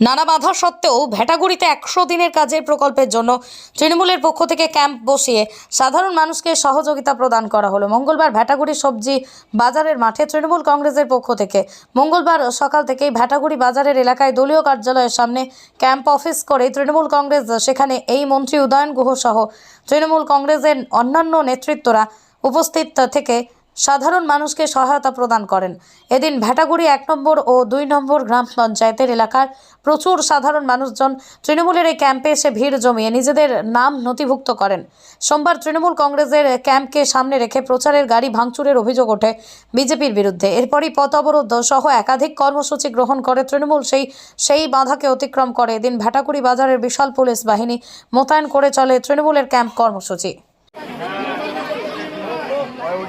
নানা বাধা সত্ত্বেও ভেটাগুড়িতে একশো দিনের কাজের প্রকল্পের জন্য তৃণমূলের পক্ষ থেকে ক্যাম্প বসিয়ে সাধারণ মানুষকে সহযোগিতা প্রদান করা হলো। মঙ্গলবার ভেটাগুড়ি সবজি বাজারের মাঠে তৃণমূল কংগ্রেসের পক্ষ থেকে মঙ্গলবার সকাল থেকেই ভেটাগুড়ি বাজারের এলাকায় দলীয় কার্যালয়ের সামনে ক্যাম্প অফিস করে তৃণমূল কংগ্রেস, সেখানে এই মন্ত্রী উদয়ন গুহ সহ তৃণমূল কংগ্রেসের অন্যান্য নেতৃত্বরা উপস্থিত থেকে সাধারণ মানুষকে সহায়তা প্রদান করেন। এদিন ভেটাগুড়ি এক নম্বর ও দুই নম্বর গ্রাম পঞ্চায়েতের এলাকার প্রচুর সাধারণ মানুষজন তৃণমূলের এই ক্যাম্পে এসে ভিড় জমিয়ে নিজেদের নাম নথিভুক্ত করেন। সোমবার তৃণমূল কংগ্রেসের ক্যাম্পকে সামনে রেখে প্রচারের গাড়ি ভাঙচুরের অভিযোগ ওঠে বিজেপির বিরুদ্ধে। এরপরই পথ অবরোধ সহ একাধিক কর্মসূচি গ্রহণ করে তৃণমূল সেই সেই বাধাকে অতিক্রম করে। এদিন ভেটাগুড়ি বাজারের বিশাল পুলিশ বাহিনী মোতায়েন করে চলে তৃণমূলের ক্যাম্প কর্মসূচি।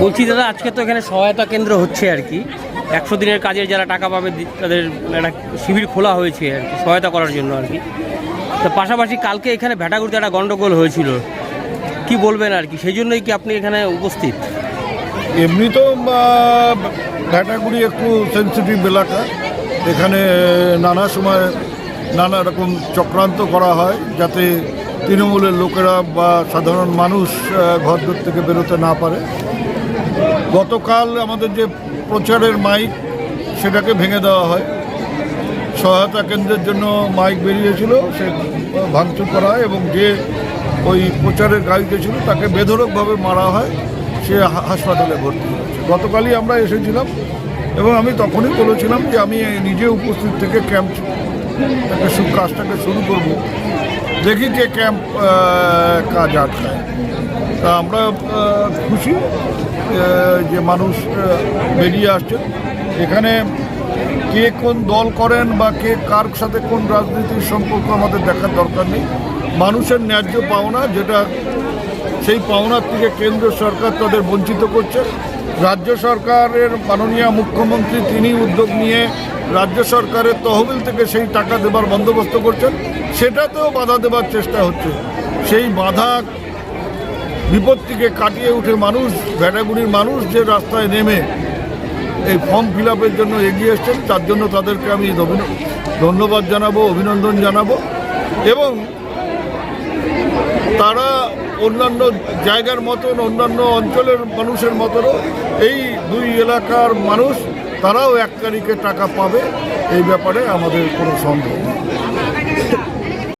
বলছি দাদা আজকে তো এখানে সহায়তা কেন্দ্র হচ্ছে আর কি। একশো দিনের কাজের যারা টাকা পাবে তাদের একটা শিবির খোলা হয়েছে আর কি সহায়তা করার জন্য আর কি। তো পাশাপাশি কালকে এখানে ভেটাগুড়িতে একটা গন্ডগোল হয়েছিল। কি বলবেন আর কি সেই জন্যই কি আপনি এখানে উপস্থিত? এমনি তো আহ, ভ্যাটাগুড়ি একটু সেন্সিটিভ এলাকা। এখানে নানা সময় নানা রকম চক্রান্ত করা হয় যাতে তৃণমূলের লোকেরা বা সাধারণ মানুষ ঘরদোর থেকে বেরোতে না পারে। গতকাল আমাদের যে প্রচারের মাইক, সেটাকে ভেঙে দেওয়া হয়। সহায়তা কেন্দ্রের জন্য মাইক বেরিয়েছিল, সে ভাঙচুর করা হয় এবং যে ওই প্রচারের গাড়িতে ছিল, তাকে বেধরকভাবে মারা হয়, সে হাসপাতালে ভর্তি হয়েছে। গতকালই আমরা এসেছিলাম এবং আমি তখনই বলেছিলাম যে আমি নিজে উপস্থিত থেকে ক্যাম্প একটা কাজটাকে শুরু করব। দেখি যে ক্যাম্প কাজ আটকায় তা আমরা খুশি যে মানুষ বেরিয়ে আসছে। এখানে কে কোন দল করেন বা কে কার সাথে কোন রাজনীতির সম্পর্ক আমাদের দেখার দরকার নেই। মানুষের ন্যায্য পাওনা, যেটা সেই পাওনার থেকে কেন্দ্র সরকার তাদের বঞ্চিত করছে। রাজ্য সরকারের মাননীয় মুখ্যমন্ত্রী, তিনি উদ্যোগ নিয়ে রাজ্য সরকারের তহবিল থেকে সেই টাকা দেবার বন্দোবস্ত করছেন, সেটাতেও বাধা দেবার চেষ্টা হচ্ছে। সেই বাধা বিপত্তিকে কাটিয়ে উঠে মানুষ, ভেটাগুড়ির মানুষ যে রাস্তায় নেমে এই ফর্ম ফিল জন্য এগিয়ে এসছেন, তার জন্য তাদেরকে আমি ধন্যবাদ জানাব, অভিনন্দন জানাব এবং তারা অন্যান্য জায়গার মতন, অন্যান্য অঞ্চলের মানুষের মতনও এই দুই এলাকার মানুষ তারাও এক তারিখে টাকা পাবে এই ব্যাপারে আমাদের কোনো সন্দেহ নেই।